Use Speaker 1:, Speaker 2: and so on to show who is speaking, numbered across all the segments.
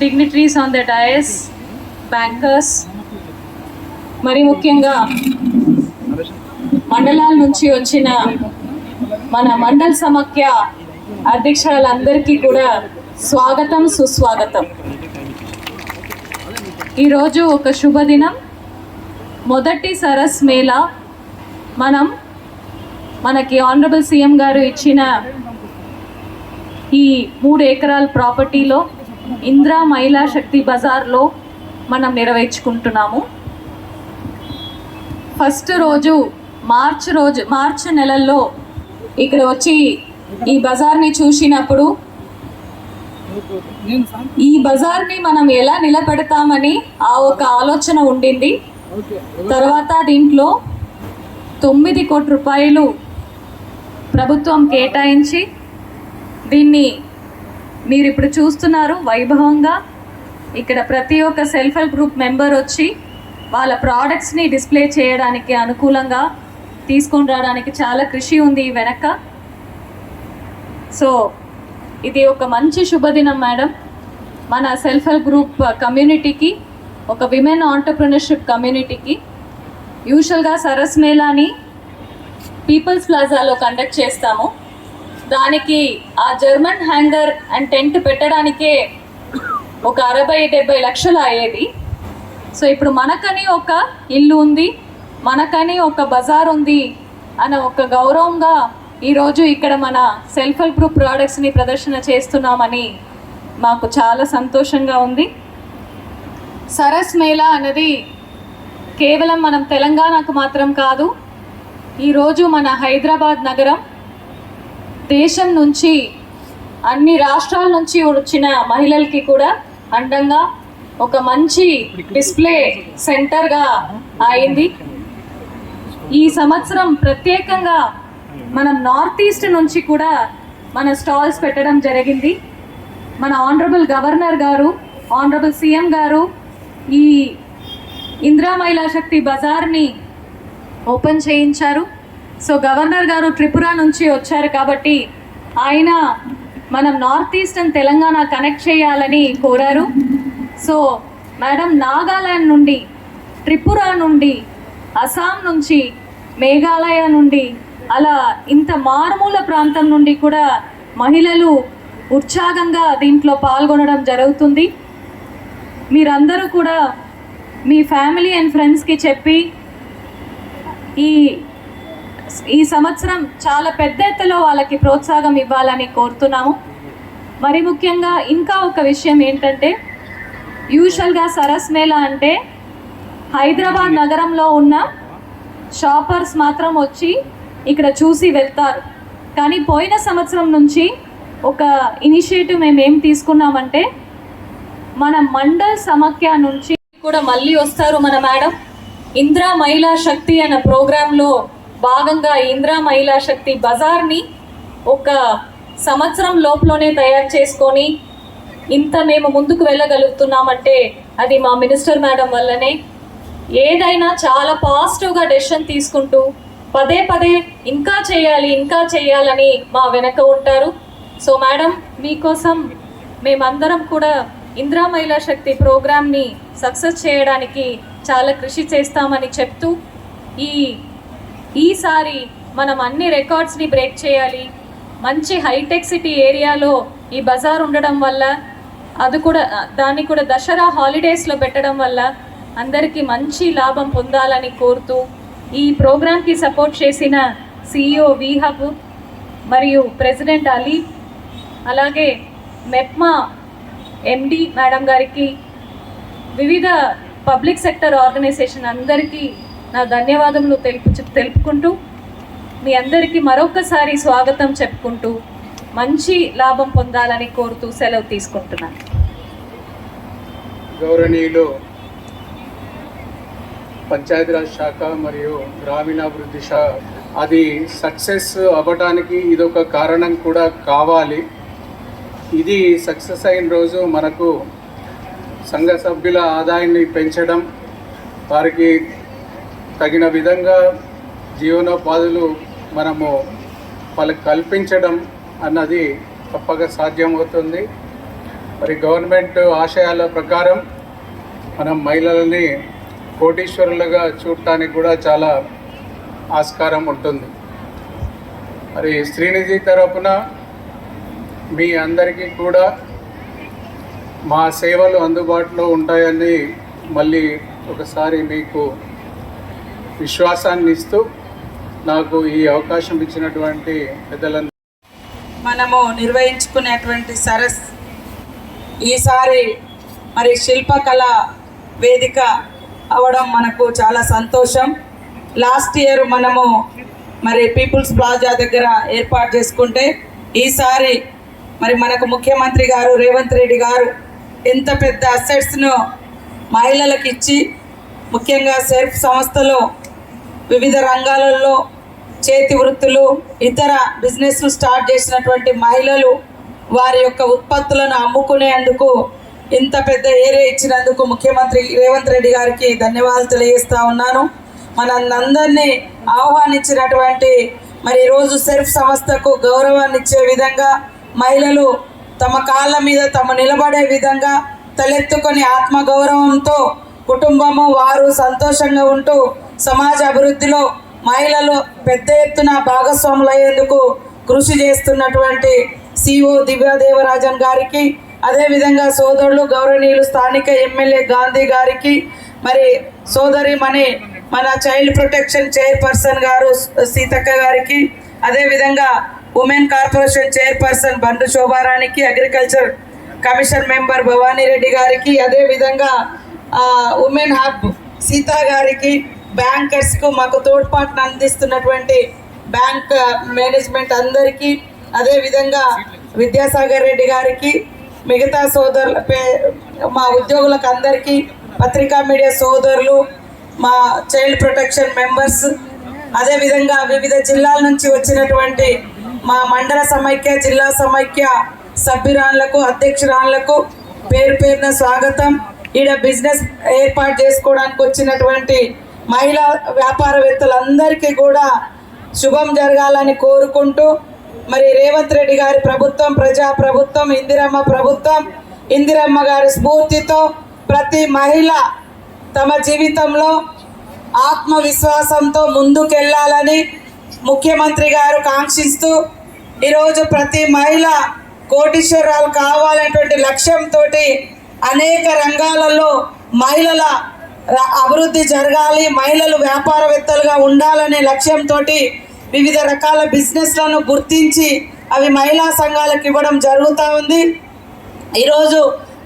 Speaker 1: Dignitaries on the dais bankers మరి ముఖ్యంగా మండలాల నుంచి వచ్చిన మన మండల సమాఖ్య అధ్యక్షులందరికీ కూడా స్వాగతం సుస్వాగతం. ఈరోజు ఒక శుభదినం. మొదటి సరస్ మేళా. మనం మనకి ఆనరబుల్ సీఎం గారు ఇచ్చిన ఈ మూడు ఎకరాల ప్రాపర్టీలో ఇందిరా మహిళా శక్తి బజార్లో మనం నెరవేర్చుకుంటున్నాము ఫస్ట్ రోజు మార్చ్ రోజు మార్చ్ నెలల్లో ఇక్కడ వచ్చి ఈ బజార్ని చూసినప్పుడు ఈ బజార్ని మనం ఎలా నిలబెడతామని ఆ ఒక ఆలోచన ఉండింది. తర్వాత దీంట్లో తొమ్మిది కోట్ల రూపాయలు ప్రభుత్వం కేటాయించి దీన్ని మీరు ఇప్పుడు చూస్తున్నారు వైభవంగా ఇక్కడ ప్రతి ఒక్క సెల్ఫ్ హెల్ప్ గ్రూప్ మెంబర్ వచ్చి వాళ్ళ ప్రోడక్ట్స్ని డిస్ప్లే చేయడానికి అనుకూలంగా తీసుకొని రావడానికి చాలా కృషి ఉంది ఈ వెనక. సో ఇది ఒక మంచి శుభదినం మేడం. మన సెల్ఫ్ హెల్ప్ గ్రూప్ కమ్యూనిటీకి ఒక విమెన్ ఆంటర్ప్రినర్షిప్ కమ్యూనిటీకి. యూజువల్గా సరస్ మేళాని పీపుల్స్ ప్లాజాలో కండక్ట్ చేస్తాము. దానికి ఆ జర్మన్ హ్యాంగర్ అండ్ టెంట్ పెట్టడానికే ఒక అరవై డెబ్బై లక్షలు అయ్యేది. సో ఇప్పుడు మనకని ఒక ఇల్లు ఉంది మనకని ఒక బజార్ ఉంది అన్న ఒక గౌరవంగా ఈరోజు ఇక్కడ మన సెల్ఫ్ హెల్ప్ గ్రూప్ ప్రోడక్ట్స్ని ప్రదర్శన చేస్తున్నామని మాకు చాలా సంతోషంగా ఉంది. సరస్ మేళా అనేది కేవలం మనం తెలంగాణకు మాత్రం కాదు ఈరోజు మన హైదరాబాద్ నగరం దేశం నుంచి అన్ని రాష్ట్రాల నుంచి వచ్చిన మహిళలకి కూడా అండంగా ఒక మంచి డిస్ప్లే సెంటర్గా అయింది ఈ సంవత్సరం ప్రత్యేకంగా మనం నార్త్ ఈస్ట్ నుంచి కూడా మన స్టాల్స్ పెట్టడం జరిగింది. మన ఆనరబుల్ గవర్నర్ గారు ఆనరబుల్ సీఎం గారు ఈ ఇందిరా మహిళా శక్తి బజార్ని ఓపెన్ చేయించారు. సో గవర్నర్ గారు త్రిపుర నుంచి వచ్చారు కాబట్టి ఆయన మనం నార్త్ ఈస్టర్న్ తెలంగాణ కనెక్ట్ చేయాలని కోరారు. సో మేడం నాగాలాండ్ నుండి త్రిపుర నుండి అస్సాం నుంచి మేఘాలయ నుండి అలా ఇంత మారుమూల ప్రాంతం నుండి కూడా మహిళలు ఉత్సాహంగా దీంట్లో పాల్గొనడం జరుగుతుంది. మీరందరూ కూడా మీ ఫ్యామిలీ అండ్ ఫ్రెండ్స్కి చెప్పి ఈ ఈ సంవత్సరం చాలా పెద్ద ఎత్తులో వాళ్ళకి ప్రోత్సాహం ఇవ్వాలని కోరుతున్నాము. మరి ముఖ్యంగా ఇంకా ఒక విషయం ఏంటంటే యూజువల్గా సరస్ మేళా అంటే హైదరాబాద్ నగరంలో ఉన్న షాపర్స్ మాత్రం వచ్చి ఇక్కడ చూసి వెళ్తారు. కానీ పోయిన సంవత్సరం నుంచి ఒక ఇనిషియేటివ్ మేము ఏం తీసుకున్నామంటే మన మండల్ సమాఖ్య నుంచి కూడా మళ్ళీ వస్తారు మన మేడం. ఇందిరా మహిళా శక్తి అనే ప్రోగ్రాంలో భాగంగా ఇంద్రా మహిళా శక్తి బజార్ని ఒక సంవత్సరం లోపలనే తయారు చేసుకొని ఇంత మేము ముందుకు వెళ్ళగలుగుతున్నామంటే అది మా మినిస్టర్ మేడం వల్లనే. ఏదైనా చాలా పాజిటివ్గా డెసిషన్ తీసుకుంటూ పదే పదే ఇంకా చేయాలి ఇంకా చేయాలని మా వెనక ఉంటారు. సో మేడం మీకోసం మేమందరం కూడా ఇందిరా మహిళా శక్తి ప్రోగ్రామ్ని సక్సెస్ చేయడానికి చాలా కృషి చేస్తామని చెప్తూ ఈ ఈసారి మనం అన్ని రికార్డ్స్ని బ్రేక్ చేయాలి. మంచి హైటెక్ సిటీ ఏరియాలో ఈ బజార్ ఉండడం వల్ల అది కూడా దాన్ని కూడా దసరా హాలిడేస్లో పెట్టడం వల్ల అందరికీ మంచి లాభం పొందాలని కోరుతూ ఈ ప్రోగ్రాంకి సపోర్ట్ చేసిన సిఇఓ వీహబ్ మరియు ప్రెసిడెంట్ అలీ అలాగే మెప్మా ఎండి మేడం గారికి వివిధ పబ్లిక్ సెక్టర్ ఆర్గనైజేషన్ అందరికీ నా ధన్యవాదములు తెలుపు తెలుపుకుంటూ మీ అందరికీ మరొకసారి స్వాగతం చెప్పుకుంటూ మంచి లాభం పొందాలని కోరుతూ సెలవు తీసుకుంటున్నాను.
Speaker 2: గౌరవనీయులు పంచాయతీరాజ్ శాఖ మరియు గ్రామీణాభివృద్ధి శాఖ అది సక్సెస్ అవ్వడానికి ఇదొక కారణం కూడా కావాలి. ఇది సక్సెస్ అయిన రోజు మనకు సంఘ సభ్యుల ఆదాయాన్ని పెంచడం వారికి తగిన విధంగా జీవనోపాధులు మనము వాళ్ళకి కల్పించడం అన్నది తప్పక సాధ్యమవుతుంది. మరి గవర్నమెంట్ ఆశయాల ప్రకారం మనం మహిళలని కోటీశ్వరులుగా చూడటానికి కూడా చాలా ఆస్కారం ఉంటుంది. మరి శ్రీనిధి తరపున మీ అందరికీ కూడా మా సేవలు అందుబాటులో ఉంటాయని మళ్ళీ ఒకసారి మీకు విశ్వాసాన్ని ఇస్తూ నాకు ఈ అవకాశం ఇచ్చినటువంటి పెద్దలందరూ.
Speaker 3: మనము నిర్వహించుకునేటువంటి సరస్ ఈసారి మరి శిల్పకళ వేదిక అవడం మనకు చాలా సంతోషం. లాస్ట్ ఇయర్ మనము మరి పీపుల్స్ ప్లాజా దగ్గర ఏర్పాటు చేసుకుంటే ఈసారి మరి మనకు ముఖ్యమంత్రి గారు రేవంత్ రెడ్డి గారు ఎంత పెద్ద అసెట్స్ను మహిళలకు ఇచ్చి ముఖ్యంగా సెల్ఫ్ సంస్థలో వివిధ రంగాలలో చేతి వృత్తులు ఇతర బిజినెస్లు స్టార్ట్ చేసినటువంటి మహిళలు వారి యొక్క ఉత్పత్తులను అమ్ముకునేందుకు ఇంత పెద్ద ఏరియా ఇచ్చినందుకు ముఖ్యమంత్రి రేవంత్ రెడ్డి గారికి ధన్యవాదాలు తెలియజేస్తా ఉన్నాను. మనందరినీ ఆహ్వానించినటువంటి మరి ఈరోజు సెర్ఫ్ సంస్థకు గౌరవాన్ని ఇచ్చే విధంగా మహిళలు తమ కాళ్ళ మీద తమ నిలబడే విధంగా తలెత్తుకొని ఆత్మగౌరవంతో కుటుంబము వారు సంతోషంగా ఉంటూ సమాజ అభివృద్ధిలో మహిళలు పెద్ద ఎత్తున భాగస్వాములయ్యేందుకు కృషి చేస్తున్నటువంటి సిఓ దివ్యాదేవరాజన్ గారికి అదేవిధంగా సోదరులు గౌరవనీయులు స్థానిక ఎమ్మెల్యే గాంధీ గారికి మరి సోదరి మణి మన చైల్డ్ ప్రొటెక్షన్ చైర్పర్సన్ గారు సీతక్క గారికి అదేవిధంగా women corporation chairperson Bandu శోభారానికి agriculture commission member Bhavani Reddy గారికి అదేవిధంగా ఉమెన్ హబ్ సీతా గారికి బ్యాంకర్స్కు మాకు తోడ్పాటును అందిస్తున్నటువంటి బ్యాంక్ మేనేజ్మెంట్ uh, అందరికీ అదేవిధంగా విద్యాసాగర్ రెడ్డి గారికి మిగతా సోదరుల పే మా ఉద్యోగులకు అందరికీ పత్రికా మీడియా సోదరులు మా చైల్డ్ ప్రొటెక్షన్ మెంబర్స్ అదేవిధంగా వివిధ జిల్లాల నుంచి వచ్చినటువంటి మా మండల సమైక్య జిల్లా సమైక్య సభ్యురాళ్ళకు అధ్యక్షురాళ్ళకు పేరు పేరున స్వాగతం. ఈడ బిజినెస్ ఏర్పాటు చేసుకోవడానికి వచ్చినటువంటి మహిళా వ్యాపారవేత్తలందరికీ కూడా శుభం జరగాలని కోరుకుంటూ మరి రేవంత్ రెడ్డి గారి ప్రభుత్వం ప్రజా ప్రభుత్వం ఇందిరమ్మ ప్రభుత్వం ఇందిరమ్మ గారి స్ఫూర్తితో ప్రతి మహిళ తమ జీవితంలో ఆత్మవిశ్వాసంతో ముందుకెళ్ళాలని ముఖ్యమంత్రి గారు కాంక్షిస్తూ ఈరోజు ప్రతి మహిళ కోటీశ్వరాలు కావాలనేటువంటి లక్ష్యంతో అనేక రంగాలలో మహిళల అభివృద్ధి జరగాలి మహిళలు వ్యాపారవేత్తలుగా ఉండాలనే లక్ష్యంతో వివిధ రకాల బిజినెస్లను గుర్తించి అవి మహిళా సంఘాలకు ఇవ్వడం జరుగుతూ ఉంది. ఈరోజు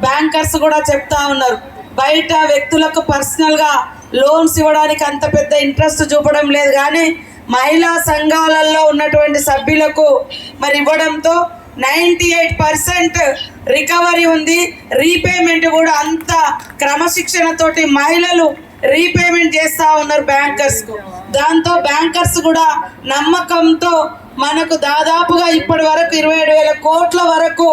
Speaker 3: బ్యాంకర్స్ కూడా చెప్తా ఉన్నారు బయట వ్యక్తులకు పర్సనల్గా లోన్స్ ఇవ్వడానికి అంత పెద్ద ఇంట్రెస్ట్ చూపడం లేదు కానీ మహిళా సంఘాలలో ఉన్నటువంటి సభ్యులకు మరి ఇవ్వడంతో నైంటీ ఎయిట్ పర్సెంట్ రికవరీ ఉంది రీపేమెంట్ కూడా అంత క్రమశిక్షణతోటి మహిళలు రీపేమెంట్ చేస్తూ ఉన్నారు బ్యాంకర్స్కు దాంతో బ్యాంకర్స్ కూడా నమ్మకంతో మనకు దాదాపుగా ఇప్పటి వరకు ఇరవై ఏడు వేల కోట్ల వరకు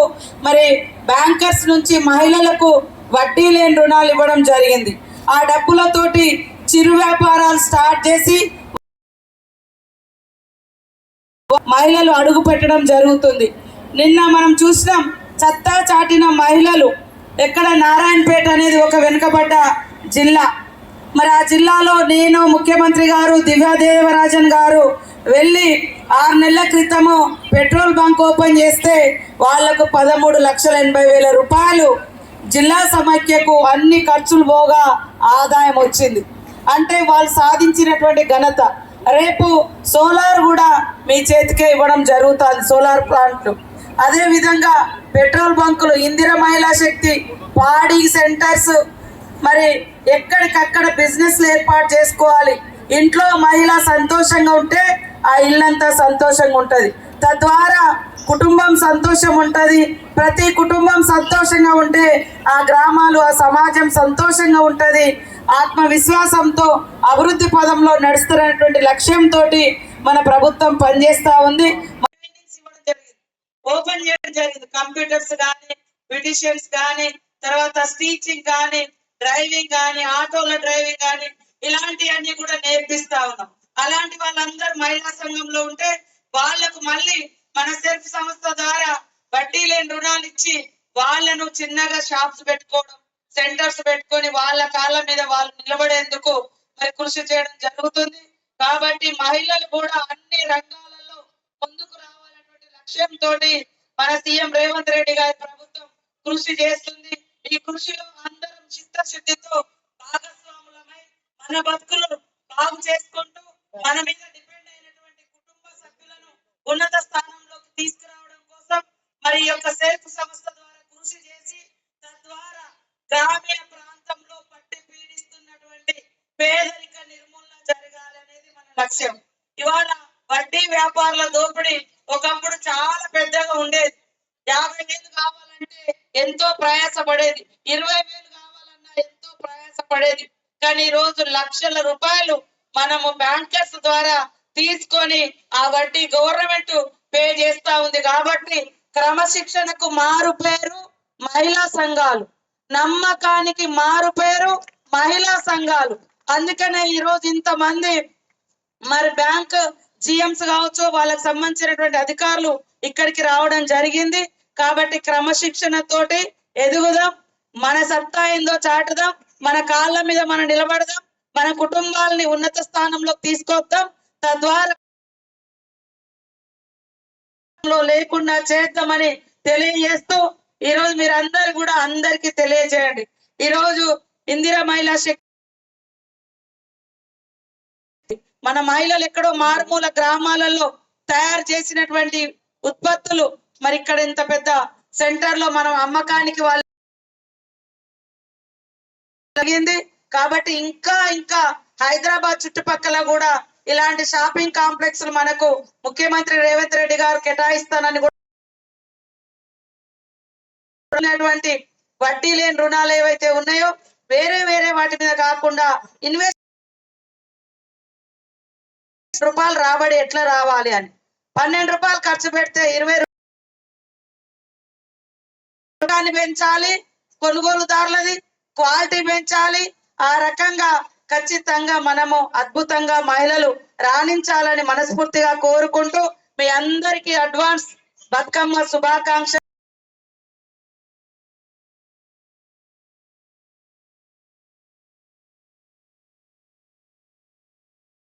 Speaker 3: మరి బ్యాంకర్స్ నుంచి మహిళలకు వడ్డీ లేని రుణాలు ఇవ్వడం జరిగింది. ఆ డబ్బులతోటి చిరు వ్యాపారాలు స్టార్ట్ చేసి మహిళలు అడుగు పెట్టడం జరుగుతుంది. నిన్న మనం చూసినాం చత్తా చాటిన మహిళలు ఎక్కడ నారాయణపేట అనేది ఒక వెనుకబడ్డ జిల్లా. మరి ఆ జిల్లాలో నేను ముఖ్యమంత్రి గారు దివ్యాదేవరాజన్ గారు వెళ్ళి ఆరు నెలల క్రితము పెట్రోల్ బంక్ ఓపెన్ చేస్తే వాళ్ళకు పదమూడు లక్షల ఎనభై వేల రూపాయలు జిల్లా సమైక్యకు అన్ని ఖర్చులు పోగా ఆదాయం వచ్చింది. అంటే వాళ్ళు సాధించినటువంటి ఘనత. రేపు సోలార్ కూడా మీ చేతికే ఇవ్వడం జరుగుతుంది సోలార్ ప్లాంట్లు. అదేవిధంగా పెట్రోల్ బంకులు ఇందిర మహిళా శక్తి పాడి సెంటర్స్. మరి ఎక్కడికక్కడ బిజినెస్లు ఏర్పాటు చేసుకోవాలి. ఇంట్లో మహిళ సంతోషంగా ఉంటే ఆ ఇల్లంతా సంతోషంగా ఉంటుంది. తద్వారా కుటుంబం సంతోషం ఉంటుంది. ప్రతి కుటుంబం సంతోషంగా ఉంటే ఆ గ్రామాలు ఆ సమాజం సంతోషంగా ఉంటుంది. ఆత్మవిశ్వాసంతో అభివృద్ధి పదంలో నడుస్తున్నటువంటి లక్ష్యంతో మన ప్రభుత్వం పనిచేస్తూ ఉంది. ఓపెన్ చేయడం జరిగింది. కంప్యూటర్స్ కానీ బ్యూటిషియన్స్ కానీ తర్వాత స్టీచింగ్ కానీ డ్రైవింగ్ కానీ ఆటోల డ్రైవింగ్ కానీ ఇలాంటివన్నీ కూడా నేర్పిస్తా ఉన్నాం. అలాంటి వాళ్ళందరూ మహిళా సంఘంలో ఉంటే వాళ్ళకు మళ్ళీ మన సెల్ఫ్ సంస్థ ద్వారా వడ్డీ లేని రుణాలు ఇచ్చి వాళ్ళను చిన్నగా షాప్స్ పెట్టుకోవడం సెంటర్స్ పెట్టుకొని వాళ్ళ కాళ్ళ మీద వాళ్ళు నిలబడేందుకు మరి కృషి చేయడం జరుగుతుంది. కాబట్టి మహిళలు కూడా అన్ని రంగాలలో లక్ష్యంతో మన సీఎం రేవంత్ రెడ్డి గారి ప్రభుత్వం కృషి చేస్తుంది. ఈ కృషిలో అందరం చిత్తశుద్ధితో భాగస్వాములమై మన బతుకులు బాగు చేసుకుంటూ మన మీద డిపెండ్ అయినటువంటి కుటుంబ సభ్యులను ఉన్నత స్థానంలోకి తీసుకురావడం కోసం మరి యొక్క సెల్ఫ్ సంస్థ ద్వారా కృషి చేసి తద్వారా గ్రామీణ ప్రాంతంలో పట్టి పీడిస్తున్నటువంటి పేదరిక నిర్మూలన జరగాలనేది మన లక్ష్యం. ఇవాళ వడ్డీ వ్యాపారుల దోపిడీ ఒకప్పుడు చాలా పెద్దగా ఉండేది. యాభై వేలు కావాలంటే ఎంతో ప్రయాసపడేది. ఇరవై వేలు కావాలన్నా ఎంతో ప్రయాసపడేది. కానీ ఈ రోజు లక్షల రూపాయలు మనము బ్యాంకర్స్ ద్వారా తీసుకొని ఆ వడ్డీ గవర్నమెంట్ పే చేస్తా ఉంది కాబట్టి క్రమశిక్షణకు మారు పేరు మహిళా సంఘాలు. నమ్మకానికి మారు పేరు మహిళా సంఘాలు. అందుకనే ఈ రోజు ఇంతమంది మరి బ్యాంక్ జిఎంస్ కావచ్చు వాళ్ళకి సంబంధించినటువంటి అధికారులు ఇక్కడికి రావడం జరిగింది. కాబట్టి క్రమశిక్షణ తోటి ఎదుగుదాం మన సత్తా ఏందో చాటుదాం మన కాళ్ళ మీద మనం నిలబడదాం మన కుటుంబాలని ఉన్నత స్థానంలోకి తీసుకొద్దాం. తద్వారా లేకుండా చేద్దామని తెలియజేస్తూ ఈ రోజు మీరందరూ కూడా అందరికి తెలియజేయండి. ఈ రోజు ఇందిరా మహిళా శక్తి మన మహిళలు ఎక్కడో మారుమూల గ్రామాలలో తయారు చేసినటువంటి ఉత్పత్తులు. మరి ఇక్కడ ఇంత పెద్ద సెంటర్లో మనం అమ్మకానికి వాళ్ళు జరిగింది. కాబట్టి ఇంకా ఇంకా హైదరాబాద్ చుట్టుపక్కల కూడా ఇలాంటి షాపింగ్ కాంప్లెక్స్ మనకు ముఖ్యమంత్రి రేవంత్ రెడ్డి గారు కేటాయిస్తానని కూడా వడ్డీ లేని రుణాలు ఏవైతే ఉన్నాయో వేరే వేరే వాటి మీద కాకుండా ఇన్వెస్ట్ రూపాయలు రాబడి ఎట్లా రావాలి అని. పన్నెండు రూపాయలు ఖర్చు పెడితే ఇరవై రూపాయలు పెంచాలి కొనుగోలుదారులది క్వాలిటీ పెంచాలి. ఆ రకంగా ఖచ్చితంగా మనము అద్భుతంగా మహిళలు రాణించాలని మనస్ఫూర్తిగా కోరుకుంటూ మీ అందరికీ అడ్వాన్స్ బతుకమ్మ శుభాకాంక్ష